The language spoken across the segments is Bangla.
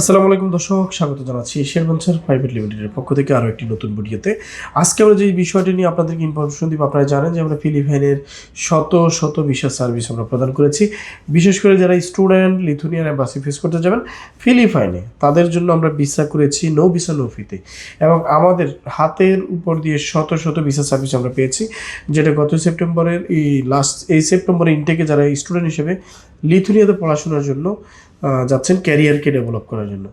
আসসালামু আলাইকুম দর্শক, স্বাগত জানাচ্ছি এশিয়ান ভেঞ্চার প্রাইভেট লিমিটেডের পক্ষ থেকে আরও একটি নতুন ভিডিওতে। আজকে আমরা যে বিষয়টি নিয়ে আপনাদেরকে ইনফরমেশন দিব, আপনারা জানেন যে আমরা ফিলিপাইনের শত শত ভিসা সার্ভিস আমরা প্রদান করেছি। বিশেষ করে যারা স্টুডেন্ট লিথুনিয়ান অ্যাম্বাসি ফেস করতে যাবেন, ফিলিপাইনে তাদের জন্য আমরা ভিসা করেছি নো ভিসা নো ফিতে এবং আমাদের হাতের উপর দিয়ে শত শত ভিসা সার্ভিস আমরা পেয়েছি, যেটা গত সেপ্টেম্বরের, এই লাস্ট এই সেপ্টেম্বরের ইনটেকে যারা স্টুডেন্ট হিসেবে লিথুনিয়াতে পড়াশোনার জন্য যাচ্ছেন ক্যারিয়ারকে ডেভেলপ করার জন্য।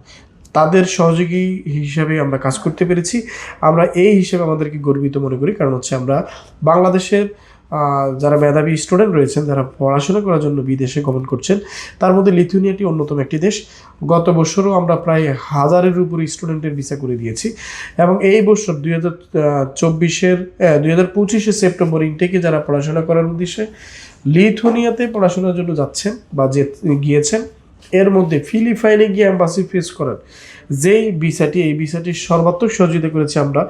তাদের সহযোগী হিসাবে আমরা কাজ করতে পেরেছি। আমরা এই হিসেবে আমাদেরকে গর্বিত মনে করি, কারণ হচ্ছে আমরা বাংলাদেশের যারা মেধাবী স্টুডেন্ট রয়েছেন, যারা পড়াশোনা করার জন্য বিদেশে গমন করছেন, তার মধ্যে লিথুনিয়াটি অন্যতম একটি দেশ। গত বছরও আমরা প্রায় হাজারের উপরে স্টুডেন্টের ভিসা করে দিয়েছি এবং এই বছর দুই হাজার চব্বিশের দুই হাজার পঁচিশে সেপ্টেম্বর ইনটেকে যারা পড়াশোনা করার উদ্দেশ্যে লিথুনিয়াতে পড়াশোনার জন্য যাচ্ছেন বা যে গিয়েছেন এর মধ্যে ফিলিপাইনে গিয়ে অ্যাম্বাসি ফেস করেন। যেই ভিসাটি, এই ভিসাটির সর্বাত্মক সহযোগিতা করেছি আমরা।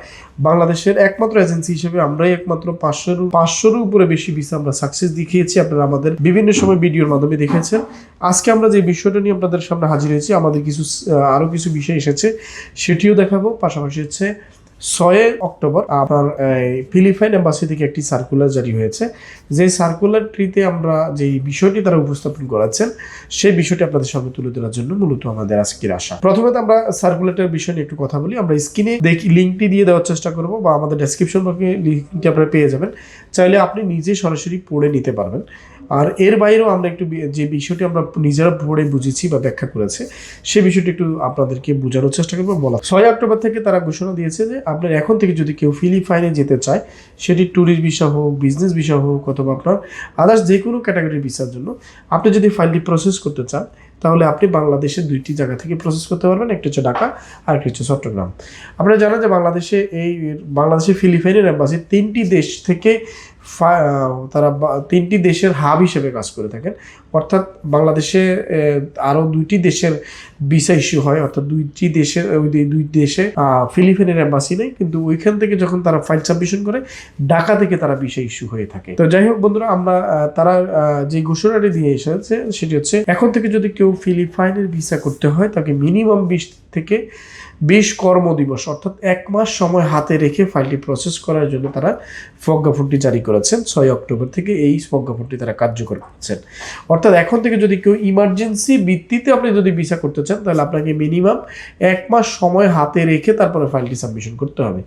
বাংলাদেশের একমাত্র এজেন্সি হিসেবে আমরাই একমাত্র পাঁচশোর পাঁচশোর উপরে বেশি ভিসা আমরা সাকসেস দেখিয়েছি। আপনারা আমাদের বিভিন্ন সময় ভিডিওর মাধ্যমে দেখেছেন। আজকে আমরা যে বিষয়টা নিয়ে আপনাদের সামনে হাজির হয়েছি, আমাদের কিছু আরও কিছু বিষয় এসেছে, সেটিও দেখাবো। পাশাপাশি হচ্ছে ছয় অক্টোবর আপনার ফিলিপাইন এম্বাসি থেকে একটি সার্কুলার জারি হয়েছে। যে সার্কুলারটিতে আমরা যে বিষয়টি তারা উপস্থাপন করাচ্ছেন সেই বিষয়টি আপনাদের সামনে তুলে ধরার জন্য মূলত আমাদের আজকের আশা। প্রথমে আমরা সার্কুলেটার বিষয় নিয়ে একটু কথা বলি। আমরা স্ক্রিনে দেখি লিঙ্কটি দিয়ে দেওয়ার চেষ্টা করব বা আমাদের ডেসক্রিপশন বক্সে লিঙ্কটি আপনারা পেয়ে যাবেন। চাইলে আপনি নিজে সরাসরি পড়ে নিতে পারবেন। আর এর বাইরেও আমরা একটু যে বিষয়টি আমরা নিজেরা পড়ে বুঝেছি বা ব্যাখ্যা করেছে, সে বিষয়টি একটু আপনাদেরকে বোঝানোর চেষ্টা করব। বলা ছয় অক্টোবর থেকে তারা ঘোষণা দিয়েছে যে, আপনার এখন থেকে যদি কেউ ফিলিপাইনে যেতে চায়, সেটি ট্যুরিস্ট ভিসা হোক বিজনেস ভিসা হোক অথবা আপনার আদার্স যে কোনো ক্যাটাগরির ভিসার জন্য, আপনি যদি ফাইলটি প্রসেস করতে চান, তাহলে আপনি বাংলাদেশের দুইটি জায়গা থেকে প্রসেস করতে পারবেন। একটা হচ্ছে ঢাকা আর একটা হচ্ছে চট্টগ্রাম। আপনারা জানেন যে বাংলাদেশে এই, বাংলাদেশে ফিলিপাইনের অ্যাম্বাসি তিনটি দেশ থেকে তারা তিনটি দেশের হাব হিসেবে কাজ করে থাকেন। অর্থাৎ বাংলাদেশে আরও দুইটি দেশের ভিসা ইস্যু হয়। অর্থাৎ দুইটি দেশের ওই দুই- দেশে আহ, ফিলিপাইনের অ্যাম্বাসি নেই। কিন্তু ওইখান থেকে যখন তারা ফাইল সাবমিশন করে ঢাকা থেকে তারা ভিসা ইস্যু হয়ে থাকে। তো যাই হোক বন্ধুরা আমরা তারা যে ঘোষণাটি দিয়ে এসেছে সেটি হচ্ছে এখন থেকে যদি কেউ ফিলিপাইনের ভিসা করতে হয় তাকে মিনিমাম বিশ থেকে বিশ কর্মদিবস, অর্থাৎ এক মাস সময় হাতে রেখে ফাইলটি প্রসেস করার জন্য তারা প্রজ্ঞাপনটি জারি করেছেন। ছয় অক্টোবর থেকে এই প্রজ্ঞাপনটি তারা কার্যকর করছেন। অর্থাৎ এখন থেকে যদি কেউ ইমার্জেন্সি ভিত্তিতে আপনি যদি ভিসা করতে চান, তাহলে আপনাকে মিনিমাম এক মাস সময় হাতে রেখে তারপরে ফাইলটি সাবমিশন করতে হবে।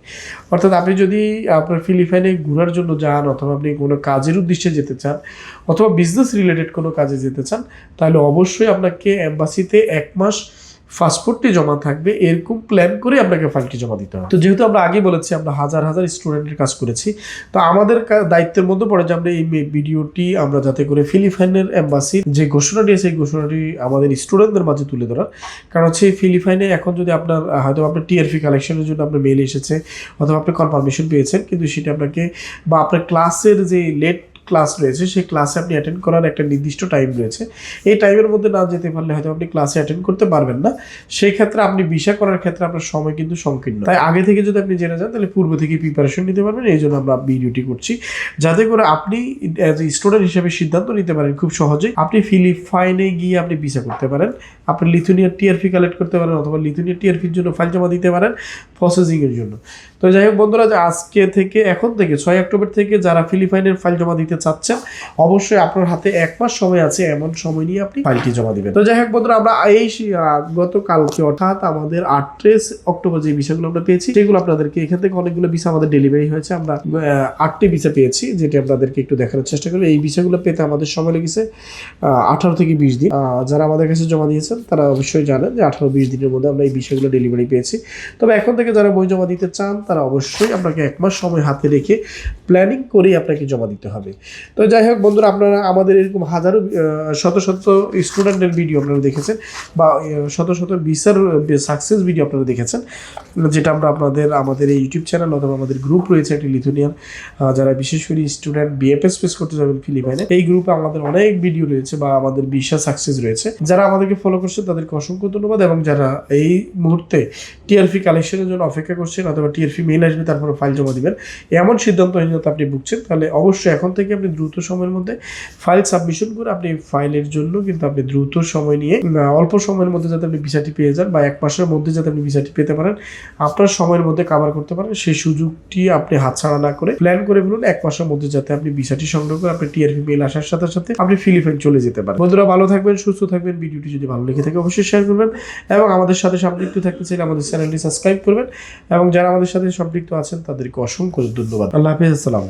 অর্থাৎ আপনি যদি আপনার ফিলিপাইনে ঘোরার জন্য যান, অথবা আপনি কোনো কাজের উদ্দেশ্যে যেতে চান, অথবা বিজনেস রিলেটেড কোনো কাজে যেতে চান, তাহলে অবশ্যই আপনাকে অ্যাম্বাসিতে এক মাস পাসপোর্টটি জমা থাকবে, এরকম প্ল্যান করে আপনাকে ফাইলটি জমা দিতে হবে। তো যেহেতু আমরা আগে বলেছি, আমরা হাজার হাজার স্টুডেন্টের কাজ করেছি, তো আমাদের দায়িত্বের মধ্যে পড়ে যে আমরা এই ভিডিওটি আমরা যাতে করে ফিলিপাইনের এম্বাসির যে ঘোষণাটি এই ঘোষণাটি আমাদের স্টুডেন্টদের মাঝে তুলে ধরার। কারণ হচ্ছে ফিলিপাইনে এখন যদি আপনার হয়তো আপনার টিআরপি কালেকশনের জন্য আপনার মেল এসেছে, অথবা আপনি কনফার্মেশন পেয়েছেন, কিন্তু সেটা আপনাকে বা আপনার ক্লাসের যে লেট ক্লাস রয়েছে, সেই ক্লাসে আপনি অ্যাটেন্ড করার একটা নির্দিষ্ট টাইম রয়েছে। এই টাইমের মধ্যে না যেতে পারলে হয়তো আপনি ক্লাসে অ্যাটেন্ড করতে পারবেন না। সেই ক্ষেত্রে আপনি ভিসা করার ক্ষেত্রে আপনার সময় কিন্তু সংকীর্ণ। তাই আগে থেকে যদি আপনি জেনে যান, তাহলে পূর্ব থেকে প্রিপারেশন নিতে পারবেন, এই জন্য আমরা ভিডিওটি করছি। যাতে করে আপনি অ্যাজ এ স্টুডেন্ট হিসেবে সিদ্ধান্ত নিতে পারেন খুব সহজেই। আপনি ফিলিপাইনে গিয়ে আপনি ভিসা করতে পারেন। আপনি লিথুনিয়ার টিআরপি কালেক্ট করতে পারেন অথবা লিথুনিয়ার টিআরপির জন্য ফাইল জমা দিতে পারেন প্রসেসিংয়ের জন্য। তো যাই হোক বন্ধুরা যে আজকে থেকে এখন থেকে ছয় অক্টোবর থেকে যারা ফিলিপাইনের ফাইল জমা দিতে চাচ্ছেন অবশ্যই আপনার হাতে এক মাস সময় আছে এমন সময় নিয়ে আপনি ফাইলটি জমা দিবেন। তো যাই হোক বন্ধুরা আমরা এই গতকালকে অর্থাৎ আমাদের আটত্রিশ অক্টোবর যে বিষয়গুলো আমরা পেয়েছি সেগুলো আপনাদেরকে এখান থেকে অনেকগুলো ভিসা আমাদের ডেলিভারি হয়েছে। আমরা আটটি ভিসা পেয়েছি যেটি আপনাদেরকে একটু দেখানোর চেষ্টা করব। এই বিষয়গুলো পেতে আমাদের সময় লেগেছে আঠারো থেকে বিশ দিন। যারা আমাদের কাছে জমা দিয়েছেন তারা অবশ্যই জানেন যে আঠারো বিশ দিনের মধ্যে আমরা এই বিষয়গুলো ডেলিভারি পেয়েছি। তবে এখন থেকে যারা বই জমা দিতে চান তারা অবশ্যই আপনাকে এক মাস সময় হাতে রেখে প্ল্যানিং করেই আপনাকে জমা দিতে হবে। তো যাই হোক বন্ধুরা, আপনারা আমাদের এরকম হাজারো শত শত স্টুডেন্টের ভিডিও আপনারা দেখেছেন বা শত শত ভিসার সাকসেস ভিডিও আপনারা দেখেছেন, যেটা আমরা আপনাদের, আমাদের এই ইউটিউব চ্যানেল অথবা আমাদের গ্রুপ রয়েছে একটি লিথুনিয়ান যারা বিশেষ করে স্টুডেন্ট বিএফএস ফেস করতে যাবেন ফিলিপাইনে, এই গ্রুপে আমাদের অনেক ভিডিও রয়েছে বা আমাদের ভিসা সাকসেস রয়েছে। যারা আমাদেরকে ফলো করছে তাদেরকে অসংখ্য ধন্যবাদ এবং যারা এই মুহূর্তে টিআরপি কালেকশনের জন্য অপেক্ষা করছেন অথবা টিআরপি টিআরপি মেইল আসবে, তারপরে ফাইল জমা দিবেন। এমন সিদ্ধান্তহীনতা আপনি ভুগছেন, তাহলে অবশ্যই এখন থেকে আপনি দ্রুত সময়ের মধ্যে ফাইল সাবমিশন করে আপনি ফাইলের জন্য কিন্তু আপনি দ্রুত সময় নিয়ে অল্প সময়ের মধ্যে যাতে আপনি ভিসাটি পেয়ে যান বা এক মাসের মধ্যে যাতে আপনি ভিসাটি পেতে পারেন, আপনার সময়ের মধ্যে কাভার করতে পারেন। সেই সুযোগটি আপনি হাতছাড়া না করে প্ল্যান করে ফেলুন, এক মাসের মধ্যে যাতে আপনি ভিসাটি সংগ্রহ করে আপনি টিআরপি মেল আসার সাথে সাথে আপনি ফিলিপাইন চলে যেতে পারেন। বন্ধুরা, ভালো থাকবেন, সুস্থ থাকবেন। ভিডিওটি যদি ভালো লেগে থাকে, অবশ্যই শেয়ার করবেন এবং আমাদের সাথে সম্পৃক্ত থাকতে চাইলে আমাদের চ্যানেলটি সাবস্ক্রাইব করবেন এবং যারা আমাদের সাথে সম্পৃক্ত আছেন তাদেরকে অসংখ্য ধন্যবাদ। আল্লাহ হাফিজ আসসালাম